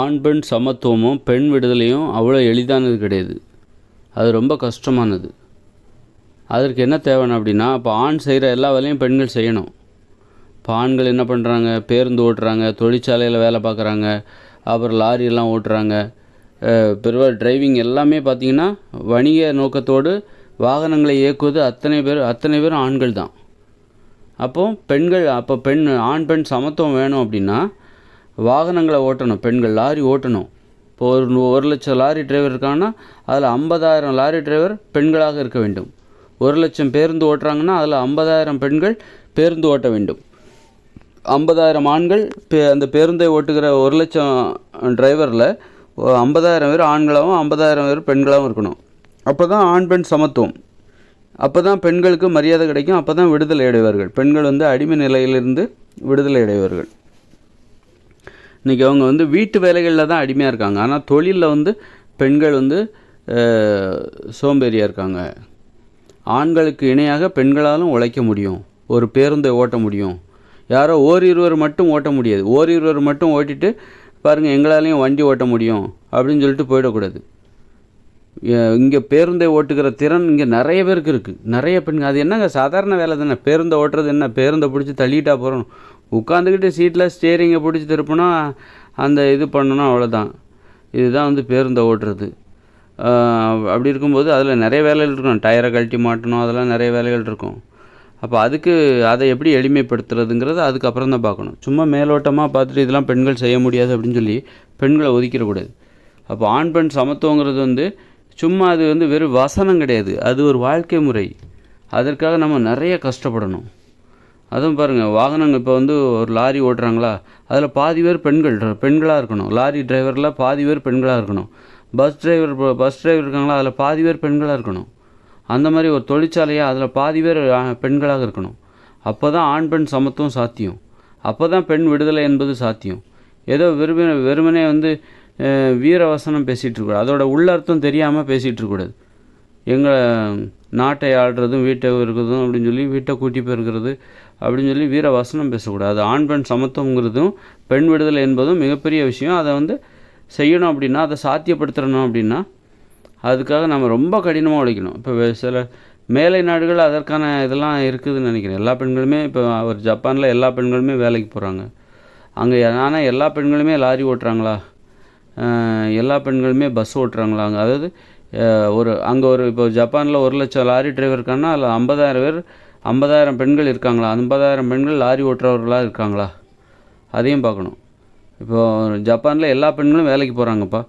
ஆண் பெண் சமத்துவமும் பெண் விடுதலையும் அவ்வளோ எளிதானது கிடையாது. அது ரொம்ப கஷ்டமானது. அதற்கு என்ன தேவைன்னு அப்படின்னா இப்போ ஆண் செய்கிற எல்லா வேலையும் பெண்கள் செய்யணும். இப்போ ஆண்கள் என்ன பண்ணுறாங்க பேருந்து ஓட்டுறாங்க தொழிற்சாலையில் வேலை பார்க்குறாங்க அப்புறம் லாரியெல்லாம் ஓட்டுறாங்க. பெருவா டிரைவிங் எல்லாமே பார்த்திங்கன்னா வணிக நோக்கத்தோடு வாகனங்களை இயக்குவது அத்தனை பேர் அத்தனை பேரும் ஆண்கள் தான். அப்போது பெண்கள் அப்போ பெண் ஆண் பெண் சமத்துவம் வேணும் அப்படின்னா வாகனங்களை ஓட்டணும் பெண்கள் லாரி ஓட்டணும். இப்போ ஒரு ஒரு லட்சம் லாரி டிரைவர் இருக்காங்கன்னா அதில் ஐம்பதாயிரம் லாரி டிரைவர் பெண்களாக இருக்க வேண்டும். ஒரு லட்சம் பேருந்து ஓட்டுறாங்கன்னா அதில் ஐம்பதாயிரம் பெண்கள் பேருந்து ஓட்ட வேண்டும். ஐம்பதாயிரம் ஆண்கள் பே அந்த பேருந்தை ஓட்டுகிற ஒரு லட்சம் டிரைவரில் ஐம்பதாயிரம் பேர் ஆண்களாகவும் ஐம்பதாயிரம் பேர் பெண்களாகவும் இருக்கணும். அப்போ தான் ஆண் பெண் சமத்துவம். அப்போ தான் பெண்களுக்கு மரியாதை கிடைக்கும் அப்போ தான் விடுதலை அடைவார்கள். பெண்கள் வந்து அடிமை நிலையிலிருந்து விடுதலை அடைவார்கள். இன்றைக்கி அவங்க வந்து வீட்டு வேலைகளில் தான் அடிமையாக இருக்காங்க. ஆனால் தொழிலில் வந்து பெண்கள் வந்து சோம்பேறியாக இருக்காங்க. ஆண்களுக்கு இணையாக பெண்களாலும் உழைக்க முடியும். ஒரு பேருந்தை ஓட்ட முடியும். யாரோ ஓரிருவர் மட்டும் ஓட்ட முடியாது. ஓரிருவர் மட்டும் ஓட்டிட்டு பாருங்கள் எங்களாலையும் வண்டி ஓட்ட முடியும். அப்படின்னு சொல்லிட்டு போயிடக்கூடாது. இங்கே பேருந்தை ஓட்டுகிற திறன் இங்கே நிறைய பேருக்கு இருக்குது நிறைய பெண்கள் அது என்னங்க சாதாரண வேலை தானே? பேருந்தை ஓட்டுறது என்ன? பேருந்தை பிடிச்சி தள்ளிட்டா போகிறோம் உட்காந்துக்கிட்டு சீட்டில் ஸ்டேரிங்கை பிடிச்சி திருப்பினா அந்த இது பண்ணணும் அவ்வளோதான் இதுதான் வந்து பேருந்தை ஓட்டுறது. அப்படி இருக்கும்போது அதில் நிறைய வேலைகள் இருக்கும் டயரை கழட்டி மாட்டணும். அதெல்லாம் நிறைய வேலைகள் இருக்கும். அப்போ அதுக்கு அதை எப்படி எளிமைப்படுத்துறதுங்கிறது அதுக்கப்புறம் தான் பார்க்கணும். சும்மா மேலோட்டமாக பார்த்துட்டு இதெல்லாம் பெண்கள் செய்ய முடியாது அப்படின்னு சொல்லி பெண்களை ஒதுக்கிடக்கூடாது. அப்போ ஆண் பெண் சமத்துவங்கிறது வந்து சும்மா அது வந்து வெறும் வசனம் கிடையாது. அது ஒரு வாழ்க்கை முறை. அதற்காக நம்ம நிறைய கஷ்டப்படணும். அதுவும் பாருங்கள் வாகனங்கள் இப்போ வந்து ஒரு லாரி ஓட்டுறாங்களா? அதில் பாதி பேர் பெண்கள் பெண்களாக இருக்கணும். லாரி டிரைவரில் பாதி பேர் பெண்களாக இருக்கணும். பஸ் டிரைவர் பஸ் டிரைவர் இருக்காங்களா? அதில் பாதி பேர் பெண்களாக இருக்கணும். அந்த மாதிரி ஒரு தொழிற்சாலையாக அதில் பாதி பேர் பெண்களாக இருக்கணும். அப்போ தான் ஆண் பெண் சமத்துவம் சாத்தியம். அப்போ தான் பெண் விடுதலை என்பது சாத்தியம். ஏதோ வெறுமனே வெறுமனே வந்து வீரவசனம் பேசிகிட்டு இருக்கக்கூடாது. அதோட உள்ளர்த்தம் தெரியாமல் பேசிகிட்டு இருக்கக்கூடாது. எங்கள் நாட்டை ஆள்றதும் வீட்டை இருக்கிறதும் அப்படின்னு சொல்லி வீட்டை கூட்டி போயிருக்கிறது அப்படின்னு சொல்லி வீர வசனம் பேசக்கூடாது ஆண் பெண் சமத்துவங்கிறதும் பெண் விடுதலை என்பதும் மிகப்பெரிய விஷயம். அதை வந்து செய்யணும் அப்படின்னா அதை சாத்தியப்படுத்தணும் அப்படின்னா அதுக்காக நம்ம ரொம்ப கடினமாக உழைக்கணும். இப்போ சில மேலை நாடுகள் அதற்கான இதெல்லாம் இருக்குதுன்னு நினைக்கிறேன். எல்லா பெண்களுமே இப்போ ஒரு ஜப்பானில் எல்லா பெண்களுமே வேலைக்கு போகிறாங்க அங்கே ஆனால் எல்லா பெண்களுமே லாரி ஓட்டுறாங்களா? எல்லா பெண்களுமே பஸ் ஓட்டுறாங்களா? அங்கே அதாவது ஒரு அங்கே ஒரு இப்போ ஜப்பானில் ஒரு லட்சம் லாரி டிரைவர் இருக்காங்கன்னா அதில் ஐம்பதாயிரம் பேர் ஐம்பதாயிரம் பெண்கள் இருக்காங்களா? ஐம்பதாயிரம் பெண்கள் லாரி ஓட்டுறவர்களாக இருக்காங்களா? அதையும் பார்க்கணும். இப்போது ஜப்பானில் எல்லா பெண்களும் வேலைக்கு போகிறாங்கப்பா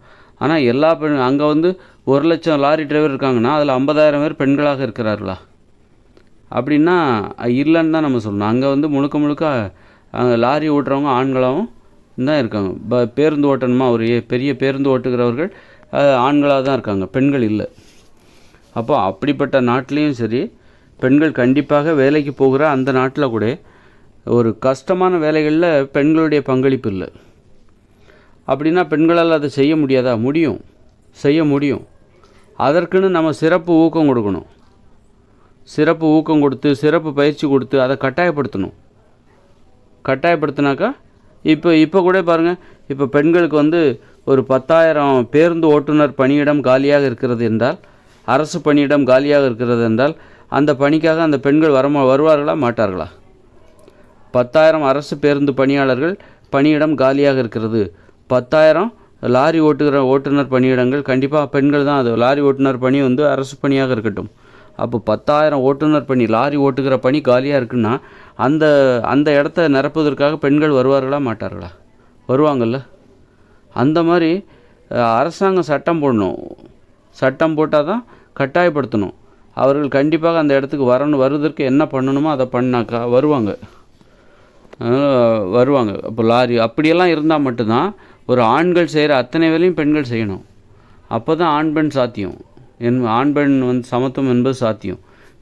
ஆனால் எல்லா பெண் அங்கே வந்து ஒரு லட்சம் லாரி டிரைவர் இருக்காங்கன்னா அதில் ஐம்பதாயிரம் பேர் பெண்களாக இருக்கிறார்களா? அப்படின்னா இல்லைன்னு தான் நம்ம சொல்லணும். அங்கே வந்து முழுக்க முழுக்க அங்கே லாரி ஓட்டுறவங்க ஆண்களாகவும் தான் இருக்காங்க. ப பேருந்து ஓட்டணுமா? ஒரு பெரிய பேருந்து ஓட்டுகிறவர்கள் ஆண்களாக தான் இருக்காங்க. பெண்கள் இல்லை. அப்போ அப்படிப்பட்ட நாட்டிலையும் சரி பெண்கள் கண்டிப்பாக வேலைக்கு போகிற அந்த நாட்டில் கூட ஒரு கஷ்டமான வேலைகளில் பெண்களுடைய பங்களிப்பு இல்லை. அப்படின்னா பெண்களால் அதை செய்ய முடியாதா? முடியும். செய்ய முடியும். அதற்குன்னு நம்ம சிறப்பு ஊக்கம் கொடுக்கணும். சிறப்பு ஊக்கம் கொடுத்து சிறப்பு பயிற்சி கொடுத்து அதை கட்டாயப்படுத்தணும். கட்டாயப்படுத்தினாக்கா இப்போ இப்போ கூட பாருங்கள் இப்போ பெண்களுக்கு வந்து ஒரு பத்தாயிரம் பேருந்து ஓட்டுநர் பணியிடம் காலியாக இருக்கிறது என்றால் அரசு பணியிடம் காலியாக இருக்கிறது என்றால் அந்த பணிக்காக அந்த பெண்கள் வரமா வருவார்களா மாட்டார்களா? பத்தாயிரம் அரசு பேருந்து பணியாளர்கள் பணியிடம் காலியாக இருக்கிறது. பத்தாயிரம் லாரி ஓட்டுகிற ஓட்டுநர் பணியிடங்கள் கண்டிப்பாக பெண்கள் தான் அது. லாரி ஓட்டுநர் பணி வந்து அரசு பணியாக இருக்கட்டும். அப்போ பத்தாயிரம் ஓட்டுநர் பணி லாரி ஓட்டுகிற பணி காலியாக இருக்குன்னா அந்த அந்த இடத்த நிரப்புவதற்காக பெண்கள் வருவார்களா மாட்டார்களா? வருவாங்கல்ல? அந்த மாதிரி அரசாங்கம் சட்டம் போடணும். சட்டம் போட்டால் தான் கட்டாயப்படுத்தணும். அவர்கள் கண்டிப்பாக அந்த இடத்துக்கு வரணும் வருவதற்கு என்ன பண்ணணுமோ அதை பண்ணாக்கா வருவாங்க. வருவாங்க. அப்போ லாரி அப்படியெல்லாம் இருந்தால் மட்டும்தான் ஒரு ஆண்கள் செய்கிற அத்தனை வேலையும் பெண்கள் செய்யணும். அப்போ தான் ஆண் பெண் சாத்தியம். என் ஆண் பெண் வந்து சமத்துவம் என்பது சாத்தியம்.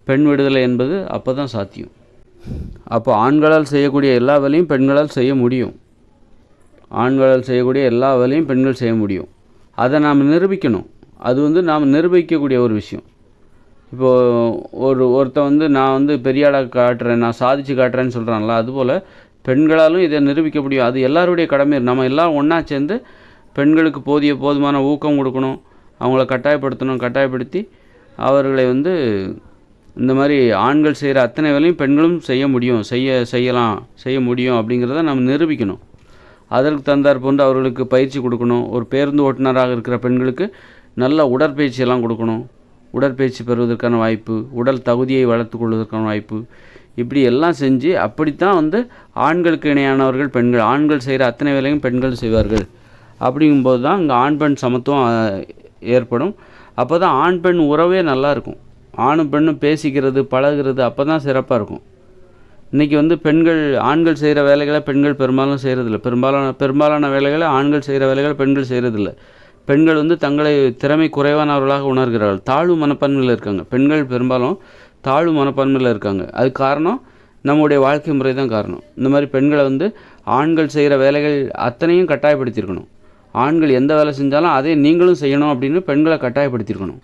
பெண் விடுதலை என்பது அப்போ தான் சாத்தியம். அப்போ ஆண்களால் செய்யக்கூடிய எல்லா வேலையும் பெண்களால் செய்ய முடியும். ஆண்களால் செய்யக்கூடிய எல்லா வேலையும் பெண்கள் செய்ய முடியும். அதை நாம் நிரூபிக்கணும். அது வந்து நாம் நிரூபிக்கக்கூடிய ஒரு விஷயம். இப்போது ஒரு ஒருத்தன் வந்து நான் வந்து பெரிய ஆளாக காட்டுறேன் நான் சாதிச்சு காட்டுறேன்னு சொல்கிறாங்களா அதுபோல் பெண்களாலும் இதை நிரூபிக்க முடியும். அது எல்லாருடைய கடமை. நம்ம எல்லாம் ஒன்றா சேர்ந்து பெண்களுக்கு போதிய போதுமான ஊக்கம் கொடுக்கணும் அவங்கள கட்டாயப்படுத்தணும் கட்டாயப்படுத்தி அவர்களை வந்து இந்த மாதிரி ஆண்கள் செய்கிற அத்தனை வேலையும் பெண்களும் செய்ய முடியும். செய்ய செய்யலாம் செய்ய முடியும் அப்படிங்கிறத நம்ம நிரூபிக்கணும். அதற்கு தந்தார் போன்று அவர்களுக்கு பயிற்சி கொடுக்கணும். ஒரு பேருந்து ஓட்டுநராக இருக்கிற பெண்களுக்கு நல்ல உடற்பயிற்சியெல்லாம் கொடுக்கணும். உடற்பயிற்சி பெறுவதற்கான வாய்ப்பு உடல் தகுதியை வளர்த்து கொள்வதற்கான வாய்ப்பு. இப்படி எல்லாம் செஞ்சு அப்படித்தான் வந்து ஆண்களுக்கு இணையானவர்கள் பெண்கள் ஆண்கள் செய்கிற அத்தனை வேலையும் பெண்கள் செய்வார்கள். அப்படிங்கும்போது தான் இங்கே ஆண் பெண் சமத்துவம் ஏற்படும். அப்போ தான் ஆண் பெண் உறவே நல்லாயிருக்கும் ஆணும் பெண்ணும் பேசிக்கிறது பழகுறது அப்போ தான் சிறப்பாக இருக்கும். இன்றைக்கி வந்து பெண்கள் ஆண்கள் செய்கிற வேலைகளை பெண்கள் பெரும்பாலும் செய்கிறதில்ல பெரும்பாலான பெரும்பாலான வேலைகளை ஆண்கள் செய்கிற வேலைகளை பெண்கள் செய்கிறதில்ல பெண்கள் வந்து தங்களை திறமை குறைவானவர்களாக உணர்கிறார்கள். தாழ்வு மனப்பான்மையில் இருக்காங்க. பெண்கள் பெரும்பாலும் தாழ்வு மனப்பான்மையில் இருக்காங்க. அது காரணம் நம்முடைய வாழ்க்கை முறை தான் காரணம். இந்த மாதிரி பெண்களை வந்து ஆண்கள் செய்கிற வேலைகள் அத்தனையும் கட்டாயப்படுத்தியிருக்கணும். ஆண்கள் எந்த வேலை செஞ்சாலும் அதை நீங்களும் செய்யணும் அப்படின்னு பெண்களை கட்டாயப்படுத்தியிருக்கணும்.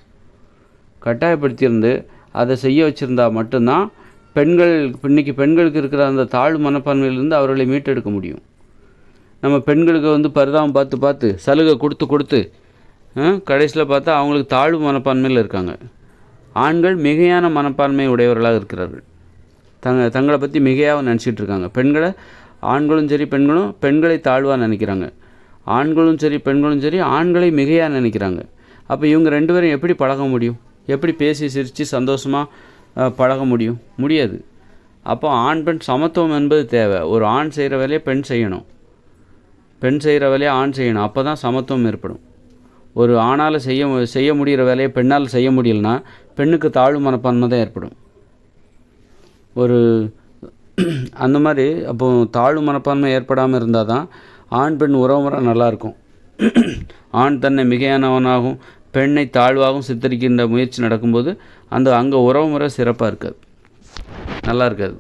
கட்டாயப்படுத்தியிருந்து அதை செய்ய வச்சுருந்தா மட்டும்தான் பெண்கள் இன்னைக்கு பெண்களுக்கு இருக்கிற அந்த தாழ்வு மனப்பான்மையிலிருந்து அவர்களை மீட்டெடுக்க முடியும். நம்ம பெண்களுக்கு வந்து பரிதாபம் பார்த்து பார்த்து சலுகை கொடுத்து கொடுத்து கடைசியில் பார்த்தா அவங்களுக்கு தாழ்வு மனப்பான்மையில் இருக்காங்க. ஆண்கள் மிகையான மனப்பான்மை உடையவர்களாக இருக்கிறார்கள். தங்க தங்களை பற்றி மிகையாக நினச்சிட்டு இருக்காங்க. பெண்களை ஆண்களும் சரி பெண்களும் பெண்களை தாழ்வாக நினைக்கிறாங்க. ஆண்களும் சரி பெண்களும் சரி ஆண்களை மிகையாக நினைக்கிறாங்க. அப்போ இவங்க ரெண்டு பேரும் எப்படி பழக முடியும்? எப்படி பேசி சிரித்து சந்தோஷமாக பழக முடியும்? முடியாது. அப்போ ஆண் பெண் சமத்துவம் என்பது தேவை. ஒரு ஆண் செய்கிற வேலையை பெண் செய்யணும். பெண் செய்கிற வேலையை ஆண் செய்யணும். அப்போ தான் சமத்துவம் ஏற்படும். ஒரு ஆணால் செய்ய செய்ய முடிகிற வேலையை பெண்ணால் செய்ய முடியலனா பெண்ணுக்கு தாழ்வு மனப்பான்மை தான் ஏற்படும். ஒரு அந்த மாதிரி அப்போ தாழ்வு மனப்பான்மை ஏற்படாமல் இருந்தால் தான் ஆண் பெண் உறவுமுறை நல்லாயிருக்கும். ஆண் தன்னை மிகையானவனாகவும் பெண்ணை தாழ்வாகவும் சித்தரிக்கின்ற முயற்சி நடக்கும்போது அந்த அங்கே உறவுமுறை சிறப்பாக இருக்காது. நல்லா இருக்காது.